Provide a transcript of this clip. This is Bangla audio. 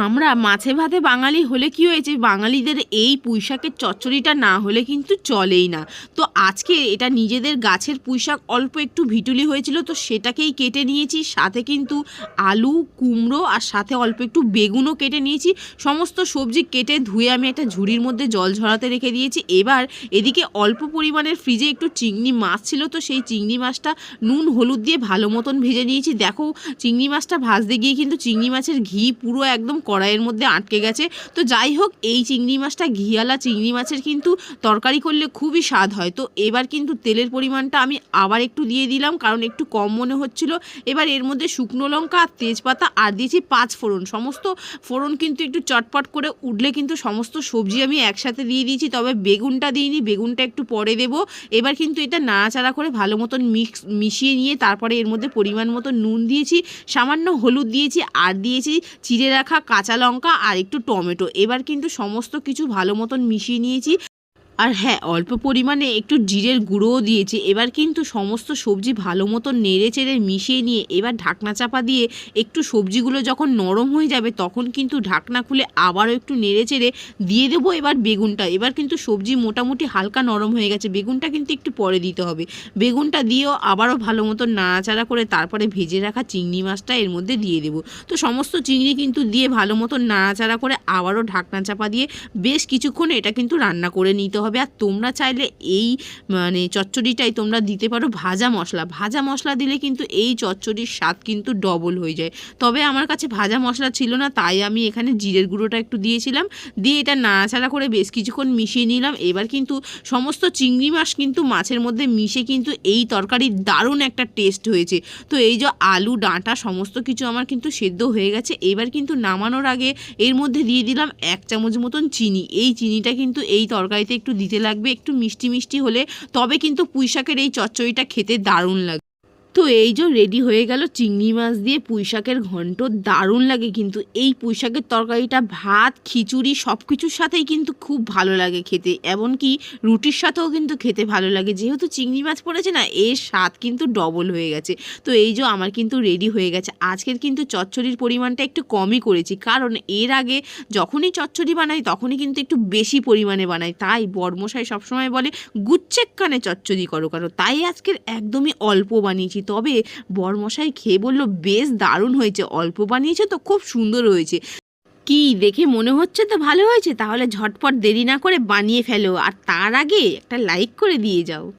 আমরা মাছে ভাতে বাঙালি হলে কি হয়েছে? বাঙালিদের এই পুঁইশাকের চচ্চড়িটা না হলে কিন্তু চলেই না। তো আজকে এটা নিজেদের গাছের পুঁইশাক অল্প একটু ভিটুলি হয়েছিল, তো সেটাকেই কেটে নিয়েছি। সাথে কিন্তু আলু, কুমড়ো আর সাথে অল্প একটু বেগুনও কেটে নিয়েছি। সমস্ত সবজি কেটে ধুয়ে আমি একটা ঝুড়ির মধ্যে জল ঝরাতে রেখে দিয়েছি। এবার এদিকে অল্প পরিমাণের ফ্রিজে একটু চিংড়ি মাছ ছিল, তো সেই চিংড়ি মাছটা নুন, হলুদ দিয়ে ভালো মতন ভেজে নিয়েছি। দেখো, চিংড়ি মাছটা ভাজতে গিয়ে কিন্তু চিংড়ি মাছের ঘি পুরো একদম কড়াইয়ের মধ্যে আটকে গেছে। তো যাই হোক, এই চিংড়ি মাছটা, ঘিয়ালা চিংড়ি মাছের কিন্তু তরকারি করলে খুবই স্বাদ হয়। তো এবার কিন্তু তেলের পরিমাণটা আমি আবার একটু দিয়ে দিলাম, কারণ একটু কম মনে হচ্ছিল। এবার এর মধ্যে শুকনো লঙ্কা আর তেজপাতা আর দিয়েছি পাঁচ ফোড়ন। সমস্ত ফোড়ন কিন্তু একটু চটপট করে উঠলে কিন্তু সমস্ত সবজি আমি একসাথে দিয়ে দিয়েছি, তবে বেগুনটা দিইনি, বেগুনটা একটু পরে দেবো। এবার কিন্তু এটা নাড়াচাড়া করে ভালো মতন মিক্স, মিশিয়ে নিয়ে তারপরে এর মধ্যে পরিমাণ মতো নুন দিয়েছি, সামান্য হলুদ দিয়েছি, আর দিয়েছি চিড়ে রাখা কাঁচা লঙ্কা আর একটু টমেটো। এবার কিন্তু সমস্ত কিছু ভালো মতন মিশিয়ে নিয়েছি। আর হ্যাঁ অল্প পরিমাণে একটু জিরের গুঁড়োও দিয়েছি। এবার কিন্তু সমস্ত সবজি ভালো মতো নেড়ে চেড়ে মিশিয়ে নিয়ে এবার ঢাকনা চাপা দিয়ে একটু সবজিগুলো যখন নরম হয়ে যাবে তখন কিন্তু ঢাকনা খুলে আবারও একটু নেড়ে চেড়ে দিয়ে দেবো এবার বেগুনটা। এবার কিন্তু সবজি মোটামুটি হালকা নরম হয়ে গেছে। বেগুনটা কিন্তু একটু পরে দিতে হবে। বেগুনটা দিয়েও আবারও ভালো মতো নাড়াচাড়া করে তারপরে ভেজে রাখা চিংড়ি মাছটা এর মধ্যে দিয়ে দেবো। তো সমস্ত চিংড়ি কিন্তু দিয়ে ভালো মতো নাড়াচাড়া করে আবারও ঢাকনা চাপা দিয়ে বেশ কিছুক্ষণ এটা কিন্তু রান্না করে নিতে হবে। আর তোমরা চাইলে এই মানে চচ্চড়িটাই তোমরা দিতে পারো ভাজা মশলা। ভাজা মশলা দিলে কিন্তু এই চচ্চড়ির স্বাদ কিন্তু ডবল হয়ে যায়। তবে আমার কাছে ভাজা মশলা ছিল না, তাই আমি এখানে জিরের গুঁড়োটা একটু দিয়েছিলাম। দিয়ে এটা নাড়াচাড়া করে বেশ কিছুক্ষণ মিশিয়ে নিলাম। এবার কিন্তু সমস্ত চিংড়ি মাছ কিন্তু মাছের মধ্যে মিশে কিন্তু এই তরকারির দারুণ একটা টেস্ট হয়েছে। তো এই যে আলু, ডাঁটা সমস্ত কিছু আমার কিন্তু সেদ্ধ হয়ে গেছে। এবার কিন্তু নামানোর আগে এর মধ্যে দিয়ে দিলাম এক চামচ মতন চিনি। এই চিনিটা কিন্তু এই তরকারিতে একটু দিতে লাগবে একটু মিষ্টি মিষ্টি হলে তবে কিন্তু পুঁইশাকের এই চচ্চড়িটা খেতে দারুণ লাগবে। তো এই যে রেডি হয়ে গেল চিংড়ি মাছ দিয়ে পুঁইশাকের ঘন্ট, দারুণ লাগে কিন্তু। এই পুঁইশাকের তরকারিটা, ভাত, খিচুড়ি সব কিছুর সাথেই কিন্তু খুব ভালো লাগে খেতে। এমনকি রুটির সাথেও কিন্তু খেতে ভালো লাগে। যেহেতু চিংড়ি মাছ পড়েছে না, এর স্বাদ কিন্তু ডবল হয়ে গেছে। তো এই যে আমার কিন্তু রেডি হয়ে গেছে। আজকের কিন্তু চচ্চড়ির পরিমাণটা একটু কমই করেছি। কারণ এর আগে যখনই চচ্চড়ি বানাই, তখনই কিন্তু একটু বেশি পরিমাণে বানাই। তাই বর্মশাই সবসময় বলে, গুচ্ছেক কানে চচ্চড়ি করো, কারও। তাই আজকের একদমই অল্প বানিয়েছি। তবে বরমশাই খেয়ে বলল, বেশ দারুণ হয়েছে, অল্প বানিয়েছে তো, খুব সুন্দর হয়েছে। কি, দেখে মনে হচ্ছে তো ভালো হয়েছে, তাহলে ঝটপট দেরি না করে বানিয়ে ফেলো, আর তার আগে একটা লাইক করে দিয়ে যাও।